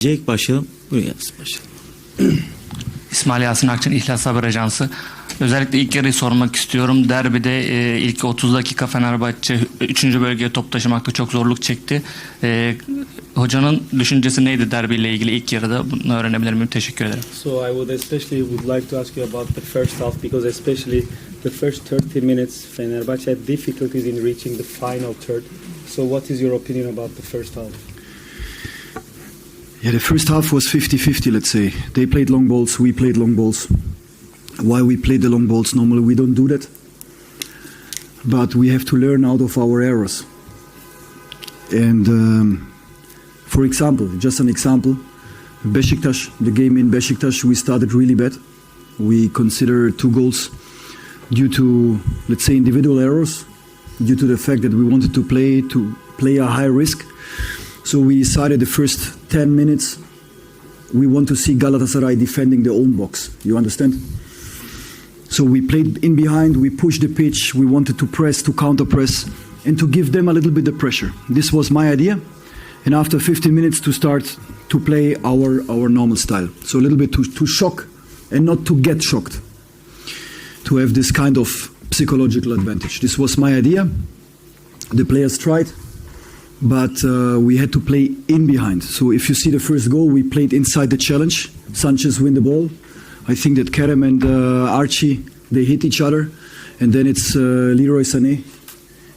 Cenk başlayalım. Buyurun Yasin başlayalım. İsmail Yasin Akçın İhlas Haber Ajansı. Özellikle ilk yarıyı sormak istiyorum. Derbide e, ilk 30 dakika Fenerbahçe 3. bölgeye top taşımakta çok zorluk çekti. E, hocanın düşüncesi neydi derbiyle ilgili ilk yarıda? Bunu öğrenebilir miyim? Teşekkür ederim. So I would especially would like to ask you about the first half because especially the first 30 minutes Fenerbahçe had difficulties in reaching the final third. So what is your opinion about the first half? Yeah, the first half was 50-50, let's say. They played long balls, we played long balls. Why we played the long balls? Normally we don't do that. But we have to learn out of our errors. And um, for example, just an example, Besiktas, the game in Besiktas, we started really bad. We consider two goals due to, let's say, individual errors, due to the fact that we wanted to play to play a high risk. So we decided the first 10 minutes we want to see Galatasaray defending their own box. You understand? So we played in behind, we pushed the pitch, we wanted to press, to counter press, and to give them a little bit of pressure. This was my idea. And after 15 minutes to start to play our, our normal style. So a little bit to, to shock and not to get shocked. To have this kind of psychological advantage. This was my idea. The players tried, but uh, we had to play in behind. So if you see the first goal, we played inside the challenge. Sanchez win the ball. I think that Kerem and uh, Archie they hit each other, and then it's uh, Leroy Sané.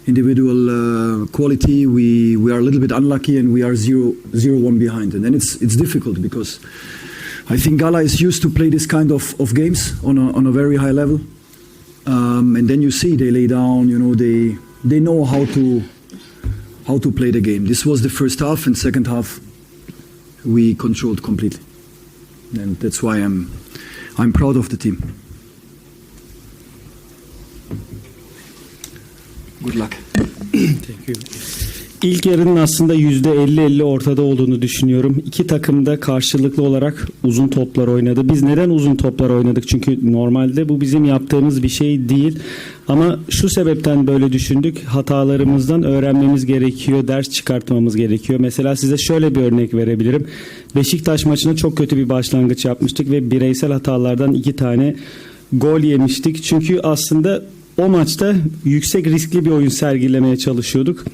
Individual uh, quality, we, we are a little bit unlucky, and we are zero zero one behind, and then it's it's difficult because I think Gala is used to play this kind of, of games on a, on a very high level, um, and then you see they lay down, you know, they they know how to how to play the game. This was the first half, and second half we controlled completely, and that's why I'm I'm proud of the team. Good luck. Thank you. İlk yarının aslında %50-50 ortada olduğunu düşünüyorum. İki takım da karşılıklı olarak uzun toplar oynadı. Biz neden uzun toplar oynadık? Çünkü normalde bu bizim yaptığımız bir şey değil. Ama şu sebepten böyle düşündük. Hatalarımızdan öğrenmemiz gerekiyor, ders çıkartmamız gerekiyor. Mesela size şöyle bir örnek verebilirim. Beşiktaş maçına çok kötü bir başlangıç yapmıştık ve bireysel hatalardan iki tane gol yemiştik. Çünkü aslında o maçta yüksek riskli bir oyun sergilemeye çalışıyorduk.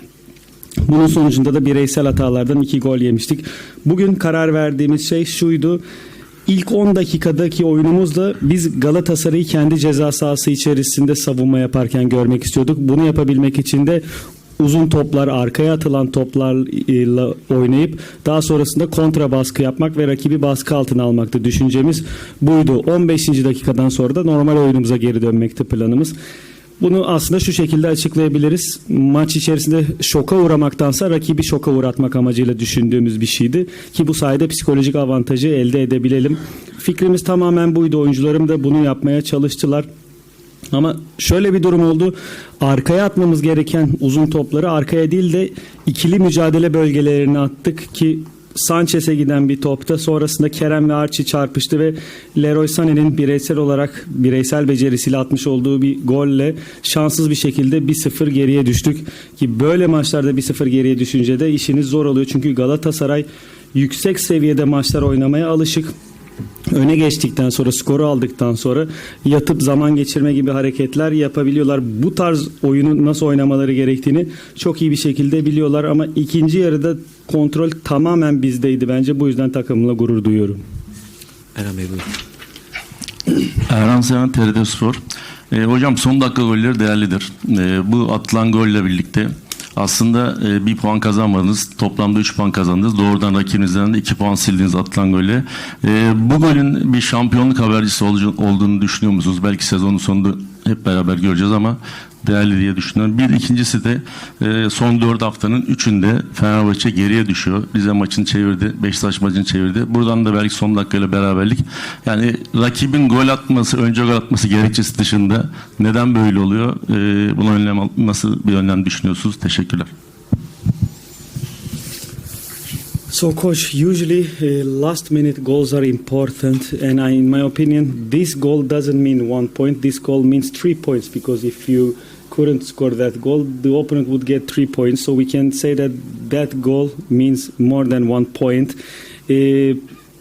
Bunun sonucunda da bireysel hatalardan iki gol yemiştik. Bugün karar verdiğimiz şey şuydu. İlk 10 dakikadaki oyunumuzla biz Galatasaray'ı kendi ceza sahası içerisinde savunma yaparken görmek istiyorduk. Bunu yapabilmek için de uzun toplar, arkaya atılan toplarla oynayıp daha sonrasında kontra baskı yapmak ve rakibi baskı altına almaktı. Düşüncemiz buydu. 15. dakikadan sonra da normal oyunumuza geri dönmekti planımız. Bunu aslında şu şekilde açıklayabiliriz. Maç içerisinde şoka uğramaktansa rakibi şoka uğratmak amacıyla düşündüğümüz bir şeydi. Ki bu sayede psikolojik avantajı elde edebilelim. Fikrimiz tamamen buydu. Oyuncularım da bunu yapmaya çalıştılar. Ama şöyle bir durum oldu. Arkaya atmamız gereken uzun topları arkaya değil de ikili mücadele bölgelerine attık ki Sanchez'e giden bir topta sonrasında Kerem ve Archie çarpıştı ve Leroy Sané'nin bireysel olarak bireysel becerisiyle atmış olduğu bir golle şanssız bir şekilde 1-0 geriye düştük. Ki böyle maçlarda 1-0 geriye düşünce de işiniz zor oluyor. Çünkü Galatasaray yüksek seviyede maçlar oynamaya alışık öne geçtikten sonra skoru aldıktan sonra yatıp zaman geçirme gibi hareketler yapabiliyorlar. Bu tarz oyunu nasıl oynamaları gerektiğini çok iyi bir şekilde biliyorlar ama ikinci yarıda kontrol tamamen bizdeydi bence. Bu yüzden takımla gurur duyuyorum. Erhan Bey buyurun. Erhan Seven TRT Spor. E, hocam son dakika golleri değerlidir. E, bu atılan golle birlikte aslında e, bir puan kazanmadınız. Toplamda 3 puan kazandınız. Doğrudan rakibinizden de 2 puan sildiniz atılan golle. E, bu golün bir şampiyonluk habercisi ol- olduğunu düşünüyor musunuz? Belki sezonun sonunda hep beraber göreceğiz ama değerli diye düşünüyorum. Bir ikincisi de e, son 4 haftanın 3'ünde Fenerbahçe geriye düşüyor. Rize maçını çevirdi. Beşiktaş maçını çevirdi. Buradan da belki son dakikayla beraberlik. Yani rakibin gol atması, önce gol atması gerekçesi dışında neden böyle oluyor? E, buna önlem nasıl bir önlem düşünüyorsunuz? Teşekkürler. So, coach, usually uh, last minute goals are important, and I, in my opinion, this goal doesn't mean one point. This goal means three points because if you couldn't score that goal, the opponent would get three points. So we can say that that goal means more than one point. uh,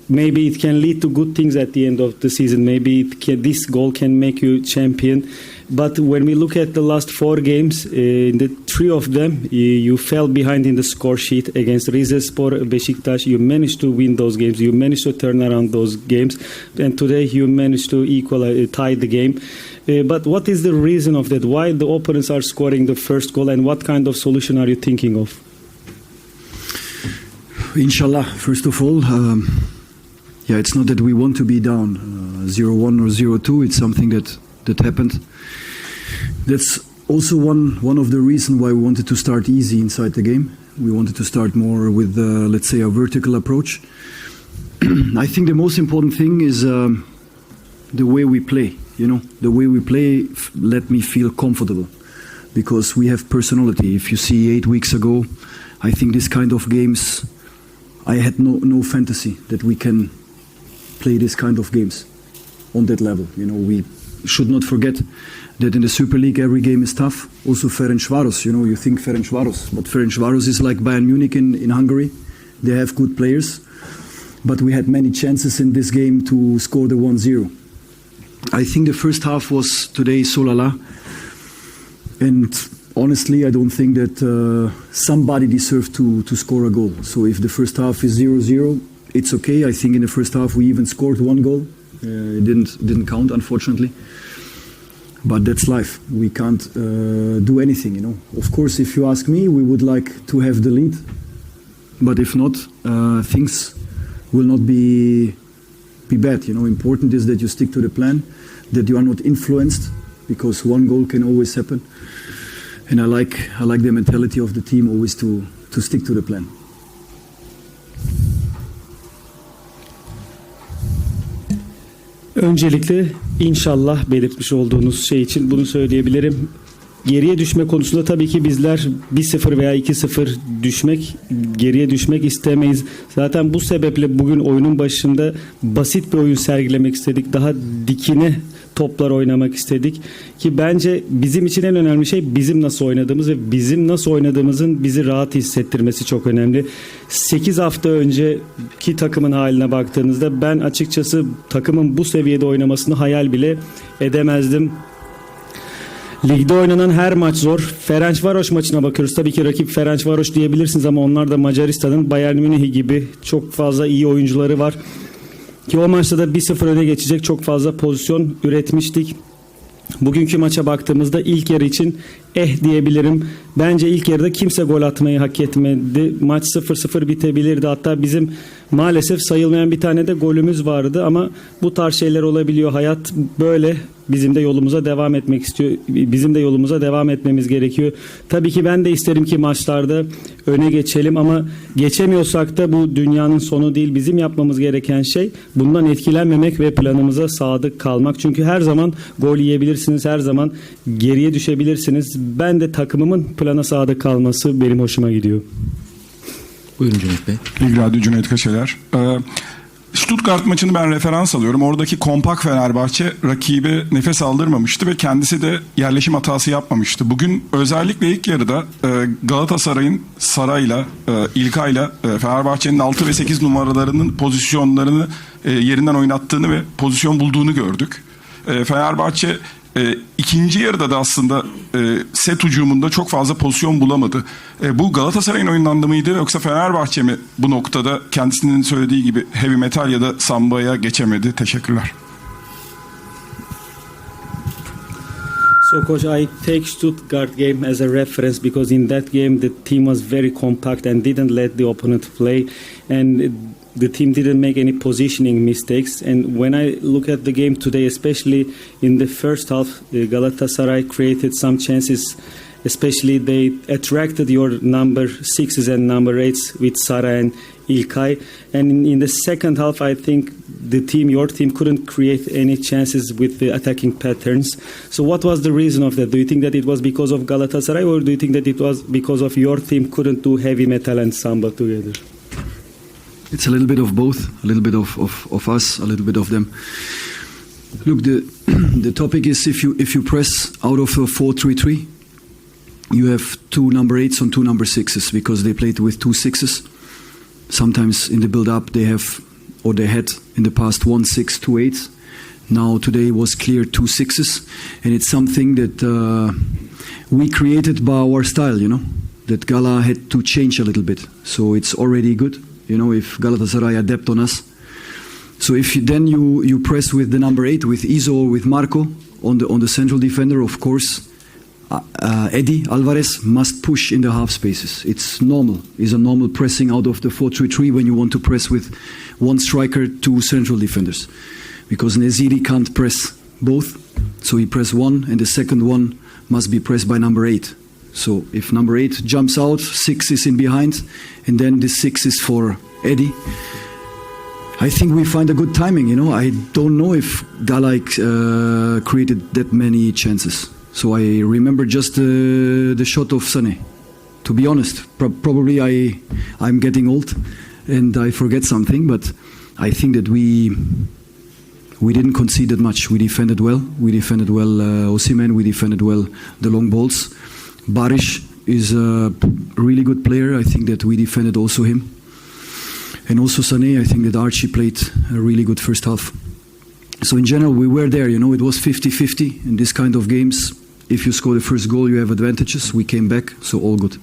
maybe it can lead to good things at the end of the season. Maybe can, this goal can make you champion. But when we look at the last four games, uh, in the three of them, you, you fell behind in the score sheet against Rizespor, Beşiktaş. You managed to win those games. You managed to turn around those games, and today you managed to equal, uh, tie the game. Uh, but what is the reason of that? Why the opponents are scoring the first goal, and what kind of solution are you thinking of? Inshallah, first of all, um, yeah, it's not that we want to be down uh, 0-1 or 0-2. It's something that that happened. That's also one one of the reasons why we wanted to start easy inside the game. We wanted to start more with, uh, let's say, a vertical approach. I think the most important thing is um, the way we play. You know, the way we play let me feel comfortable because we have personality. If you see eight weeks ago, I think this kind of games, I had no no fantasy that we can play this kind of games on that level. You know, we should not forget that in the Super League every game is tough. Also Ferencvaros, you know, you think Ferencvaros, but Ferencvaros is like Bayern Munich in, in Hungary. They have good players, but we had many chances in this game to score the 1-0. I think the first half was today Solala, and honestly, I don't think that uh, somebody deserved to, to score a goal. So if the first half is 0-0, it's okay. I think in the first half we even scored one goal. Uh, it didn't didn't count, unfortunately. But that's life. We can't uh, do anything, you know. Of course, if you ask me, we would like to have the lead. But if not, things will not be be bad. You know, important is that you stick to the plan, that you are not influenced, because one goal can always happen. And I like I like the mentality of the team always to to stick to the plan. Öncelikle inşallah belirtmiş olduğunuz şey için bunu söyleyebilirim. Geriye düşme konusunda tabii ki bizler 1-0 veya 2-0 düşmek, geriye düşmek istemeyiz. Zaten bu sebeple bugün oyunun başında basit bir oyun sergilemek istedik. Daha dikine toplar oynamak istedik. Ki bence bizim için en önemli şey bizim nasıl oynadığımız ve bizim nasıl oynadığımızın bizi rahat hissettirmesi çok önemli. 8 hafta önceki takımın haline baktığınızda ben açıkçası takımın bu seviyede oynamasını hayal bile edemezdim. Ligde oynanan her maç zor. Ferencvaros maçına bakıyoruz. Tabii ki rakip Ferencvaros diyebilirsiniz ama onlar da Macaristan'ın Bayern Münih gibi çok fazla iyi oyuncuları var. Ki o maçta da 1-0 öne geçecek çok fazla pozisyon üretmiştik. Bugünkü maça baktığımızda ilk yarı için eh diyebilirim. Bence ilk yarıda kimse gol atmayı hak etmedi. Maç 0-0 bitebilirdi. Hatta bizim maalesef sayılmayan bir tane de golümüz vardı ama bu tarz şeyler olabiliyor. Hayat böyle. Bizim de yolumuza devam etmek istiyor. Bizim de yolumuza devam etmemiz gerekiyor. Tabii ki ben de isterim ki maçlarda öne geçelim ama geçemiyorsak da bu dünyanın sonu değil. Bizim yapmamız gereken şey bundan etkilenmemek ve planımıza sadık kalmak. Çünkü her zaman gol yiyebilirsiniz. Her zaman geriye düşebilirsiniz. Ben de takımımın plana sadık kalması benim hoşuma gidiyor. Buyurun Cüneyt Bey. Lig Radyo Cüneyt Kaşeler. Ee, Stuttgart maçını ben referans alıyorum. Oradaki kompak Fenerbahçe rakibe nefes aldırmamıştı ve kendisi de yerleşim hatası yapmamıştı. Bugün özellikle ilk yarıda e, Galatasaray'ın Saray'la, e, İlkay'la e, Fenerbahçe'nin 6 ve 8 numaralarının pozisyonlarını e, yerinden oynattığını ve pozisyon bulduğunu gördük. Fenerbahçe e, ikinci yarıda da aslında e, set hücumunda çok fazla pozisyon bulamadı. E, bu Galatasaray'ın oyunlandı mıydı yoksa Fenerbahçe mi bu noktada kendisinin söylediği gibi heavy metal ya da sambaya geçemedi? Teşekkürler. So, coach, I take Stuttgart game as a reference because in that game the team was very compact and didn't let the opponent play, and the team didn't make any positioning mistakes. And when I look at the game today, especially in the first half, uh, Galatasaray created some chances. Especially they attracted your number sixes and number eights with Sara and Ilkay. And in, in the second half, I think the team, your team, couldn't create any chances with the attacking patterns. So, what was the reason of that? Do you think that it was because of Galatasaray, or do you think that it was because of your team couldn't do heavy metal and samba together? It's a little bit of both, a little bit of, of, of us, a little bit of them. Look, the the topic is if you if you press out of a four three three, you have two number eights and two number sixes because they played with two sixes. Sometimes in the build-up they have, or they had in the past one six, two eight. Now today was clear two sixes, and it's something that uh, we created by our style. You know, that Gala had to change a little bit. So it's already good. You know, if Galatasaray adapt on us. So if you, then you, you press with the number eight, with Iso or with Marco on the on the central defender, of course, uh, uh, Eddie Alvarez must push in the half spaces. It's normal. It's a normal pressing out of the 4-3-3 when you want to press with one striker, two central defenders, because Neziri can't press both, so he press one, and the second one must be pressed by number eight. So if number eight jumps out, six is in behind, and then the six is for Eddie. I think we find a good timing. You know, I don't know if Galak uh, created that many chances. So I remember just the the shot of Sané. To be honest, Pro- probably I I'm getting old and I forget something, but I think that we we didn't concede that much. We defended well. We defended well uh. We defended well the long balls. Barish is a really good player. I think that we defended also him. And also Sané, I think that Archie played a really good first half. So in general, we were there. You know, it was 50-50 in this kind of games. If you score the first goal, you have advantages. We came back, so all good.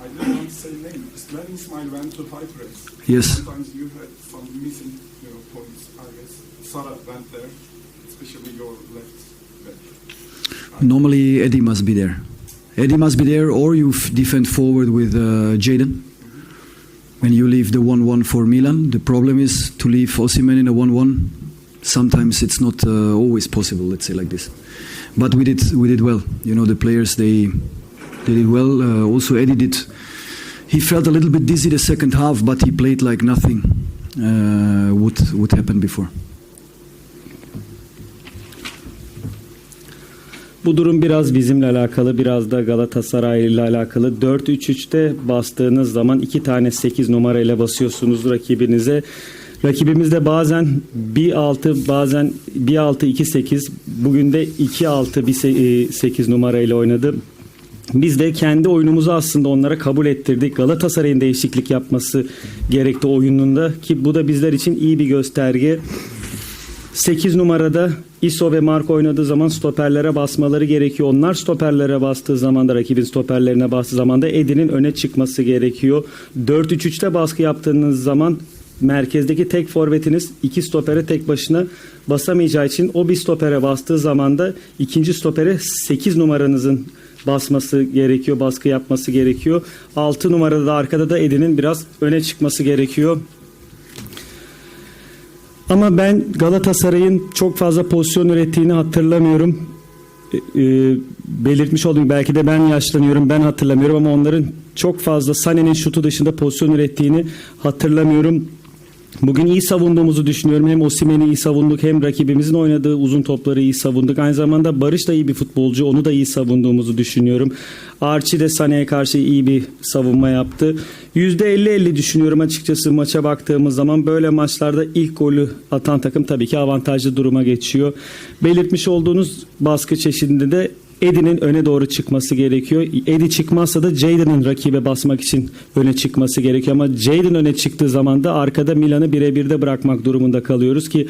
I didn't want to say name. When Ismail went to high press, Yes. sometimes you had some missing you know, points. I guess Sarah went there, especially your left back. Normally, Eddie must be there. Eddie must be there, or you defend forward with uh, Jaden. When you leave the 1-1 for Milan, the problem is to leave Osimhen in a 1-1. Sometimes it's not uh, always possible. Let's say like this. But we did we did well. You know, the players they they did well. Uh, also, Eddie did. He felt a little bit dizzy the second half, but he played like nothing uh, would would happen before. Bu durum biraz bizimle alakalı, biraz da Galatasaray ile alakalı. 4-3-3'te bastığınız zaman iki tane 8 numarayla basıyorsunuz rakibinize. Rakibimiz de bazen 1-6 bazen 1-6-2-8 bugün de 2-6 bir 8 numarayla oynadı. Biz de kendi oyunumuzu aslında onlara kabul ettirdik. Galatasaray'ın değişiklik yapması gerekti oyununda ki bu da bizler için iyi bir gösterge. 8 numarada ISO ve Marco oynadığı zaman stoperlere basmaları gerekiyor. Onlar stoperlere bastığı zaman da rakibin stoperlerine bastığı zaman da Edin'in öne çıkması gerekiyor. 4-3-3'te baskı yaptığınız zaman merkezdeki tek forvetiniz iki stopere tek başına basamayacağı için o bir stopere bastığı zaman da ikinci stopere 8 numaranızın basması gerekiyor, baskı yapması gerekiyor. 6 numarada da arkada da Edin'in biraz öne çıkması gerekiyor. Ama ben Galatasaray'ın çok fazla pozisyon ürettiğini hatırlamıyorum. Ee, e, belirtmiş oldum belki de ben yaşlanıyorum ben hatırlamıyorum ama onların çok fazla Sané'nin şutu dışında pozisyon ürettiğini hatırlamıyorum. Bugün iyi savunduğumuzu düşünüyorum. Hem Osimhen'i iyi savunduk hem rakibimizin oynadığı uzun topları iyi savunduk. Aynı zamanda Barış da iyi bir futbolcu. Onu da iyi savunduğumuzu düşünüyorum. Archie de Sané'ye karşı iyi bir savunma yaptı. %50-50 düşünüyorum açıkçası maça baktığımız zaman. Böyle maçlarda ilk golü atan takım tabii ki avantajlı duruma geçiyor. Belirtmiş olduğunuz baskı çeşidinde de Eddie'nin öne doğru çıkması gerekiyor. Eddie çıkmazsa da Jadon'ın rakibe basmak için öne çıkması gerekiyor. Ama Jadon öne çıktığı zaman da arkada Milan'ı birebir de bırakmak durumunda kalıyoruz ki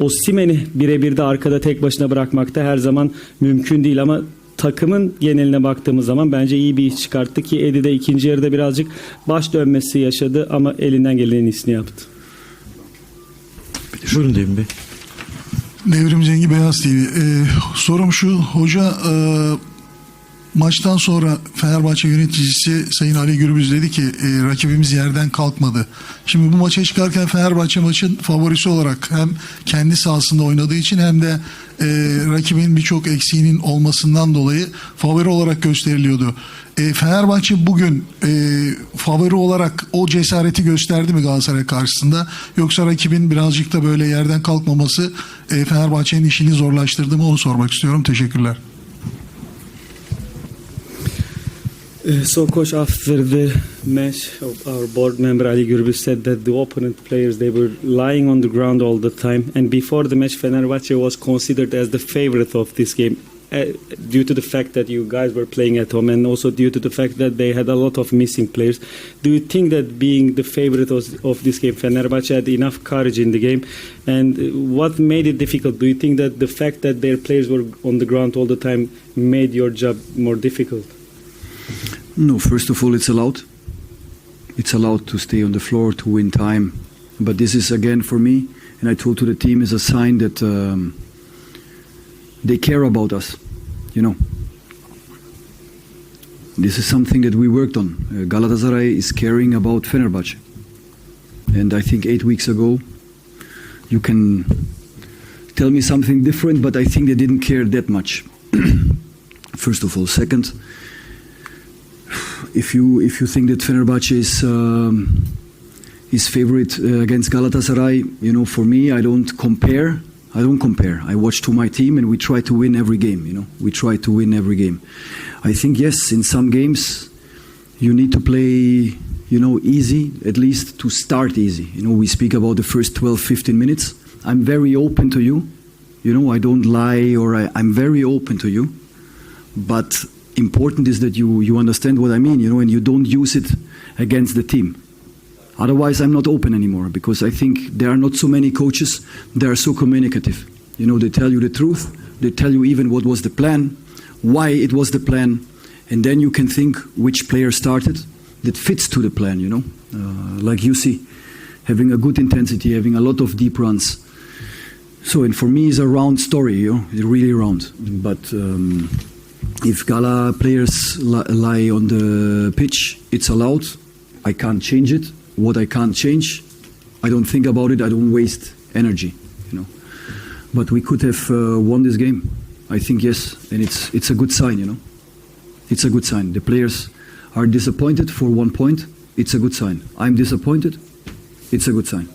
Osimhen'i birebir de arkada tek başına bırakmak da her zaman mümkün değil ama takımın geneline baktığımız zaman bence iyi bir iş çıkarttı ki Eddie de ikinci yarıda birazcık baş dönmesi yaşadı ama elinden gelenin iyisini yaptı. Buyurun Devin Bey. Devrim Zengi Beyaz TV. Ee, sorum şu, hoca e, maçtan sonra Fenerbahçe yöneticisi Sayın Ali Gürbüz dedi ki e, rakibimiz yerden kalkmadı. Şimdi bu maça çıkarken Fenerbahçe maçın favorisi olarak hem kendi sahasında oynadığı için hem de e, rakibin birçok eksiğinin olmasından dolayı favori olarak gösteriliyordu. E, Fenerbahçe bugün e, favori olarak o cesareti gösterdi mi Galatasaray karşısında? Yoksa rakibin birazcık da böyle yerden kalkmaması e, Fenerbahçe'nin işini zorlaştırdı mı onu sormak istiyorum. Teşekkürler. So, coach, after the match, our board member Ali Gürbüz said that the opponent players they were lying on the ground all the time, and before the match, Fenerbahce was considered as the favorite of this game. uh, due to the fact that you guys were playing at home and also due to the fact that they had a lot of missing players. Do you think that being the favorite of, of this game, Fenerbahce had enough courage in the game? And uh, what made it difficult? Do you think that the fact that their players were on the ground all the time made your job more difficult? No, first of all, it's allowed. It's allowed to stay on the floor to win time. But this is again for me, and I told to the team, is a sign that um, they care about us. You know, this is something that we worked on. Uh, Galatasaray is caring about Fenerbahce, and I think eight weeks ago, you can tell me something different, but I think they didn't care that much. First of all, second if you if you think that Fenerbahce is um, is favorite uh, against Galatasaray, you know, for me, I don't compare. I don't compare. I watch to my team, and we try to win every game. You know, we try to win every game. I think yes, in some games, you need to play. You know, easy at least to start easy. You know, we speak about the first 12, 15 minutes. I'm very open to you. You know, I don't lie, or I, I'm very open to you. But important is that you you understand what I mean, you know, and you don't use it against the team. Otherwise, I'm not open anymore because I think there are not so many coaches that are so communicative. You know, they tell you the truth, they tell you even what was the plan, why it was the plan, and then you can think which player started that fits to the plan. You know, uh, like you see, having a good intensity, having a lot of deep runs. So, and for me, it's a round story. You know, it's really round, but. Um, if Gala players li- lie on the pitch, it's allowed. I can't change it. What I can't change, I don't think about it. I don't waste energy, you know. But we could have uh, won this game. I think yes, and it's it's a good sign, you know. It's a good sign. The players are disappointed for one point. It's a good sign. I'm disappointed. It's a good sign.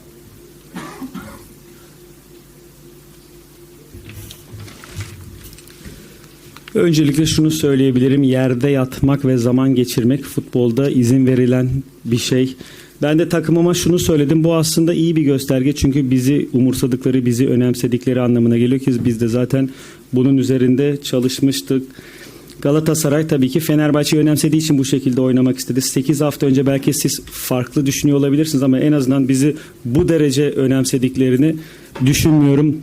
Öncelikle şunu söyleyebilirim. Yerde yatmak ve zaman geçirmek futbolda izin verilen bir şey. Ben de takımıma şunu söyledim. Bu aslında iyi bir gösterge. Çünkü bizi umursadıkları, bizi önemsedikleri anlamına geliyor ki biz de zaten bunun üzerinde çalışmıştık. Galatasaray tabii ki Fenerbahçe'yi önemsediği için bu şekilde oynamak istedi. 8 hafta önce belki siz farklı düşünüyor olabilirsiniz ama en azından bizi bu derece önemsediklerini düşünmüyorum.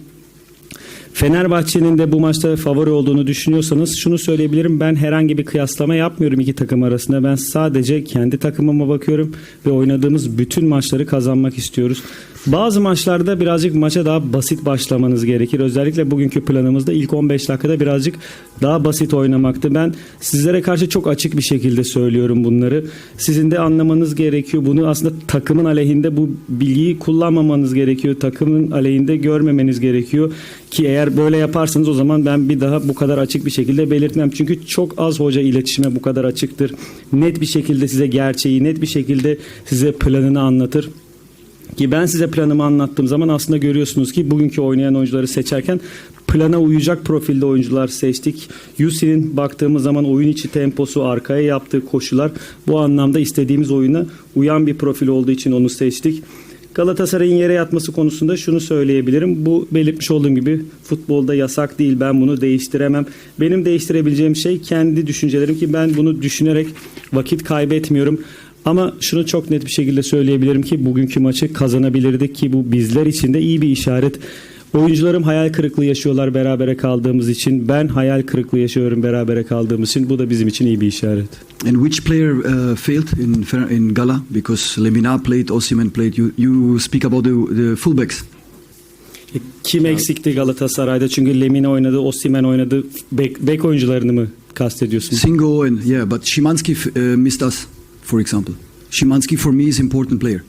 Fenerbahçe'nin de bu maçta favori olduğunu düşünüyorsanız şunu söyleyebilirim. Ben herhangi bir kıyaslama yapmıyorum iki takım arasında. Ben sadece kendi takımıma bakıyorum ve oynadığımız bütün maçları kazanmak istiyoruz. Bazı maçlarda birazcık maça daha basit başlamanız gerekir. Özellikle bugünkü planımızda ilk 15 dakikada birazcık daha basit oynamaktı. Ben sizlere karşı çok açık bir şekilde söylüyorum bunları. Sizin de anlamanız gerekiyor. Bunu aslında takımın aleyhinde bu bilgiyi kullanmamanız gerekiyor. Takımın aleyhinde görmemeniz gerekiyor. Ki eğer böyle yaparsanız o zaman ben bir daha bu kadar açık bir şekilde belirtmem. Çünkü çok az hoca iletişime bu kadar açıktır. Net bir şekilde size gerçeği, net bir şekilde size planını anlatır. Ki ben size planımı anlattığım zaman aslında görüyorsunuz ki bugünkü oynayan oyuncuları seçerken plana uyacak profilde oyuncular seçtik. Yusi'nin baktığımız zaman oyun içi temposu, arkaya yaptığı koşular bu anlamda istediğimiz oyuna uyan bir profil olduğu için onu seçtik. Galatasaray'ın yere yatması konusunda şunu söyleyebilirim. Bu belirtmiş olduğum gibi futbolda yasak değil. Ben bunu değiştiremem. Benim değiştirebileceğim şey kendi düşüncelerim ki ben bunu düşünerek vakit kaybetmiyorum. Ama şunu çok net bir şekilde söyleyebilirim ki bugünkü maçı kazanabilirdik ki bu bizler için de iyi bir işaret. Oyuncularım hayal kırıklığı yaşıyorlar berabere kaldığımız için. Ben hayal kırıklığı yaşıyorum berabere kaldığımız için. Bu da bizim için iyi bir işaret. And which player uh, failed in in Gala because Lemina played, Osimhen played. You you speak about the the fullbacks. E, Kim eksikti Galatasaray'da? Çünkü Lemina oynadı, Osimhen oynadı. Bek, bek oyuncularını mı kastediyorsun? Singo and yeah, but Szymanski uh, missed us, for example. Szymanski for me is important player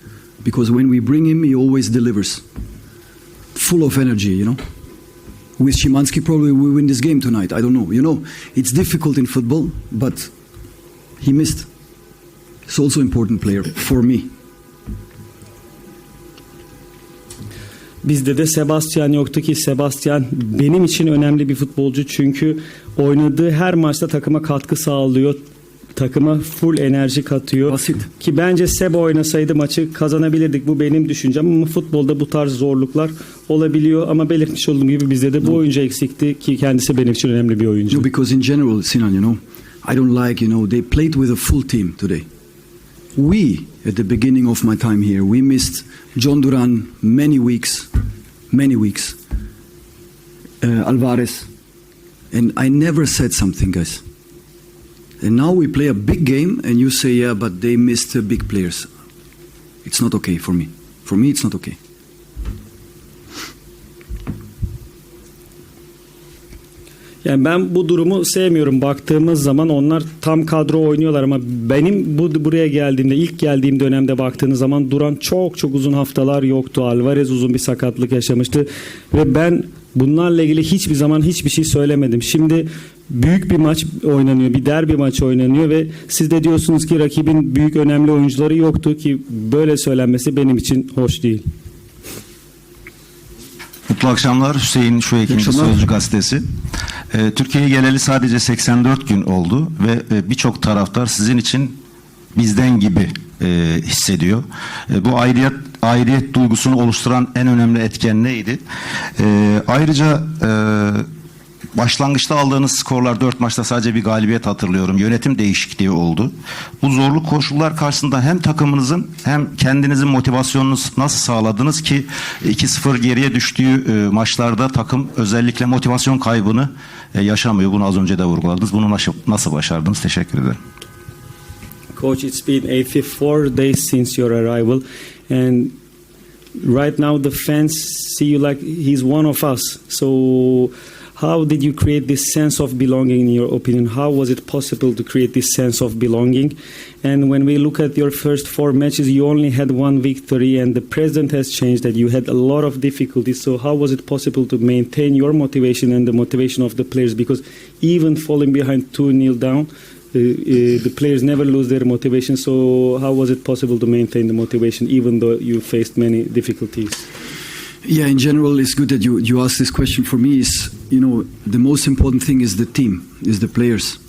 because when we bring him, he always delivers, full of energy. You know, with Szymanski probably we win this game tonight. I don't know. You know, it's difficult in football, but he missed. He's also important player for me. Bizde de Sebastian yoktu ki Sebastian benim için önemli bir futbolcu çünkü oynadığı her maçta takıma katkı sağlıyor. Takıma full enerji katıyor. Basit. Ki bence Seba oynasaydı maçı kazanabilirdik. Bu benim düşüncem ama futbolda bu tarz zorluklar olabiliyor ama belirtmiş olduğum gibi bizde de bu oyuncu eksikti ki kendisi benim için önemli bir oyuncu. No, because in general, Sinan, you know, I don't like, you know, they played with a full team today. We, at the beginning of my time here, we missed John Duran many weeks, many weeks. Uh, Alvarez. And I never said something, guys. And now we play a big game, and you say, yeah, but they missed big players. It's not okay for me. For me, it's not okay. Yani ben bu durumu sevmiyorum. Baktığımız zaman onlar tam kadro oynuyorlar ama benim bu buraya geldiğimde ilk geldiğim dönemde baktığınız zaman Duran çok çok uzun haftalar yoktu. Alvarez uzun bir sakatlık yaşamıştı ve ben bunlarla ilgili hiçbir zaman hiçbir şey söylemedim. Şimdi büyük bir maç oynanıyor, bir derbi maçı oynanıyor ve siz de diyorsunuz ki rakibin büyük önemli oyuncuları yoktu ki böyle söylenmesi benim için hoş değil. Mutlu akşamlar. Hüseyin akşamlar. Sözcü Gazetesi. Ee, Türkiye'ye geleli sadece 84 gün oldu ve e, birçok taraftar sizin için bizden gibi e, hissediyor. E, bu aidiyet aidiyet duygusunu oluşturan en önemli etken neydi? E, ayrıca e, Başlangıçta aldığınız skorlar 4 maçta sadece bir galibiyet hatırlıyorum. Yönetim değişikliği oldu. Bu zorlu koşullar karşısında hem takımınızın hem kendinizin motivasyonunu nasıl sağladınız ki 2-0 geriye düştüğü e, maçlarda takım özellikle motivasyon kaybını e, yaşamıyor. Bunu az önce de vurguladınız. Bunu nasıl, nasıl başardınız? Teşekkür ederim. Coach, it's been 84 days since your arrival, and right now the fans see you like he's one of us. So, how did you create this sense of belonging, in your opinion? How was it possible to create this sense of belonging? And when we look at your first four matches, you only had one victory, and the president has changed that you had a lot of difficulties. So, how was it possible to maintain your motivation and the motivation of the players? Because even falling behind 2 0 down, uh, uh, the players never lose their motivation. So, how was it possible to maintain the motivation even though you faced many difficulties? Yeah, in general, it's good that you, you asked this question. For me, is you know the most important thing is the team, is the players.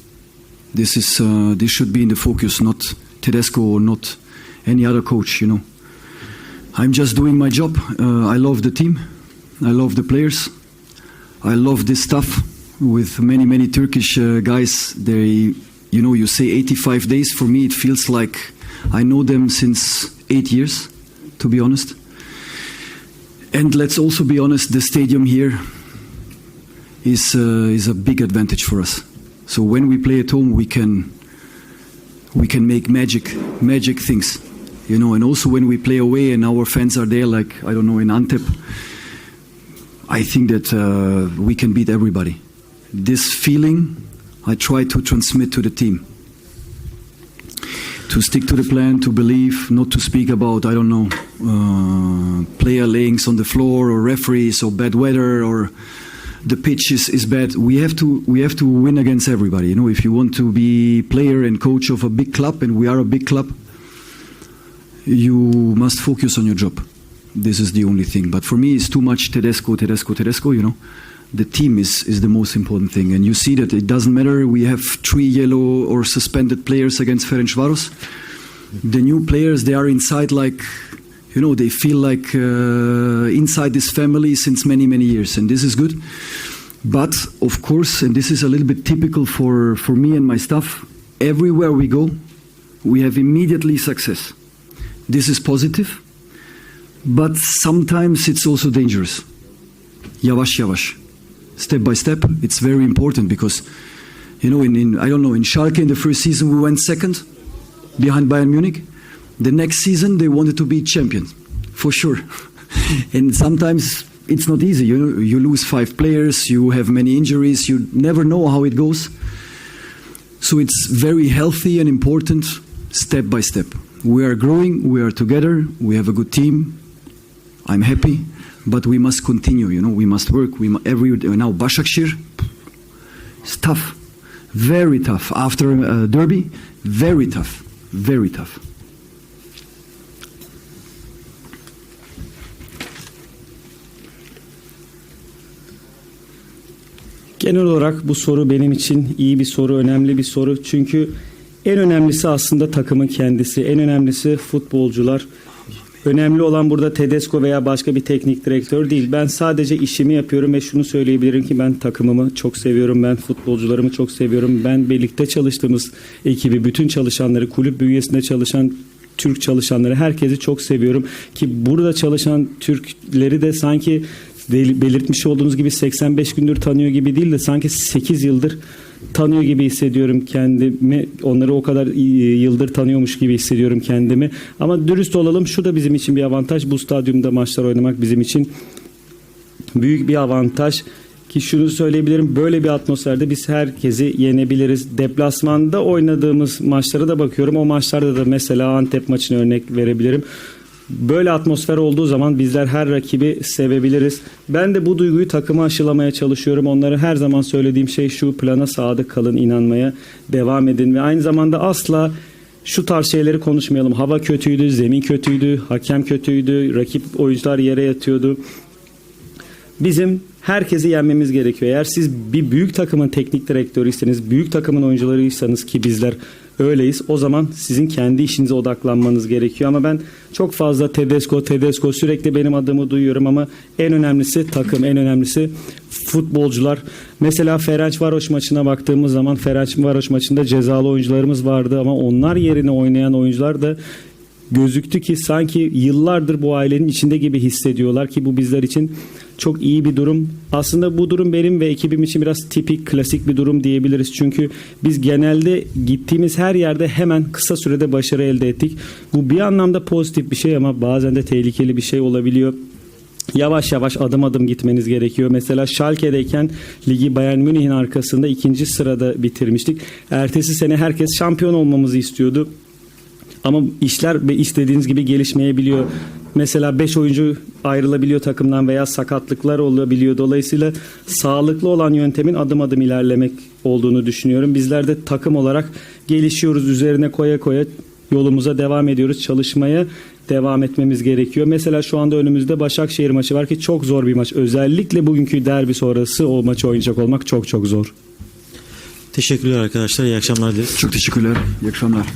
This is uh, this should be in the focus, not Tedesco or not any other coach. You know, I'm just doing my job. Uh, I love the team, I love the players, I love this stuff. With many many Turkish uh, guys, they you know you say 85 days. For me, it feels like I know them since eight years. To be honest. And let's also be honest, the stadium here is uh, is a big advantage for us. So when we play at home, we can we can make magic magic things, you know. And also when we play away and our fans are there, like I don't know in Antep, I think that uh, we can beat everybody. This feeling, I try to transmit to the team. To stick to the plan, to believe, not to speak about I don't know uh, player layings on the floor or referees or bad weather or the pitch is, is bad. We have to we have to win against everybody. You know, if you want to be player and coach of a big club, and we are a big club, you must focus on your job. This is the only thing. But for me, it's too much Tedesco, Tedesco, Tedesco. You know, the team is is the most important thing, and you see that it doesn't matter. We have three yellow or suspended players against Ferencvaros. The new players, they are inside like you know they feel like uh, inside this family since many many years and this is good but of course and this is a little bit typical for for me and my staff everywhere we go we have immediately success this is positive but sometimes it's also dangerous yavaş yavaş step by step it's very important because you know in, in i don't know in Schalke in the first season we went second behind Bayern Munich. The next season they wanted to be champions for sure. And sometimes it's not easy you you lose five players you have many injuries you never know how it goes. So it's very healthy and important step by step. We are growing we are together we have a good team. I'm happy but we must continue you know we must work we every now Başakşehir it's tough very tough after uh, derby very tough very tough Genel olarak bu soru benim için iyi bir soru, önemli bir soru. Çünkü En önemlisi aslında takımın kendisi. En önemlisi futbolcular. Önemli olan burada Tedesco veya başka bir teknik direktör değil. Ben sadece işimi yapıyorum ve şunu söyleyebilirim ki ben takımımı çok seviyorum. Ben futbolcularımı çok seviyorum. Ben birlikte çalıştığımız ekibi, bütün çalışanları, kulüp bünyesinde çalışan Türk çalışanları herkesi çok seviyorum ki burada çalışan Türkleri de sanki bel- belirtmiş olduğunuz gibi 85 gündür tanıyor gibi değil de sanki 8 yıldır tanıyor gibi hissediyorum kendimi. Onları o kadar iyi- yıldır tanıyormuş gibi hissediyorum kendimi. Ama dürüst olalım şu da bizim için bir avantaj. Bu stadyumda maçlar oynamak bizim için büyük bir avantaj. Ki şunu söyleyebilirim böyle bir atmosferde biz herkesi yenebiliriz. Deplasmanda oynadığımız maçlara da bakıyorum. O maçlarda da mesela Antep maçını örnek verebilirim. Böyle atmosfer olduğu zaman bizler her rakibi sevebiliriz. Ben de bu duyguyu takıma aşılamaya çalışıyorum. Onlara her zaman söylediğim şey şu plana sadık kalın, inanmaya devam edin ve aynı zamanda asla şu tarz şeyleri konuşmayalım. Hava kötüydü, zemin kötüydü, hakem kötüydü, rakip oyuncular yere yatıyordu. Bizim herkesi yenmemiz gerekiyor. Eğer siz bir büyük takımın teknik direktörüyseniz, büyük takımın oyuncularıysanız ki bizler öyleyiz. O zaman sizin kendi işinize odaklanmanız gerekiyor. Ama ben çok fazla Tedesco, Tedesco sürekli benim adımı duyuyorum ama en önemlisi takım, en önemlisi futbolcular. Mesela Ferencvaros maçına baktığımız zaman Ferencvaros maçında cezalı oyuncularımız vardı ama onlar yerine oynayan oyuncular da gözüktü ki sanki yıllardır bu ailenin içinde gibi hissediyorlar ki bu bizler için çok iyi bir durum. Aslında bu durum benim ve ekibim için biraz tipik, klasik bir durum diyebiliriz. Çünkü biz genelde gittiğimiz her yerde hemen kısa sürede başarı elde ettik. Bu bir anlamda pozitif bir şey ama bazen de tehlikeli bir şey olabiliyor. Yavaş yavaş adım adım gitmeniz gerekiyor. Mesela Schalke'deyken ligi Bayern Münih'in arkasında ikinci sırada bitirmiştik. Ertesi sene herkes şampiyon olmamızı istiyordu. Ama işler istediğiniz gibi gelişmeyebiliyor. Mesela 5 oyuncu ayrılabiliyor takımdan veya sakatlıklar olabiliyor. Dolayısıyla sağlıklı olan yöntemin adım adım ilerlemek olduğunu düşünüyorum. Bizler de takım olarak gelişiyoruz. Üzerine koya koya yolumuza devam ediyoruz. Çalışmaya devam etmemiz gerekiyor. Mesela şu anda önümüzde Başakşehir maçı var ki çok zor bir maç. Özellikle bugünkü derbi sonrası o maçı oynayacak olmak çok çok zor. Teşekkürler arkadaşlar. İyi akşamlar dileriz. Çok teşekkürler. İyi akşamlar.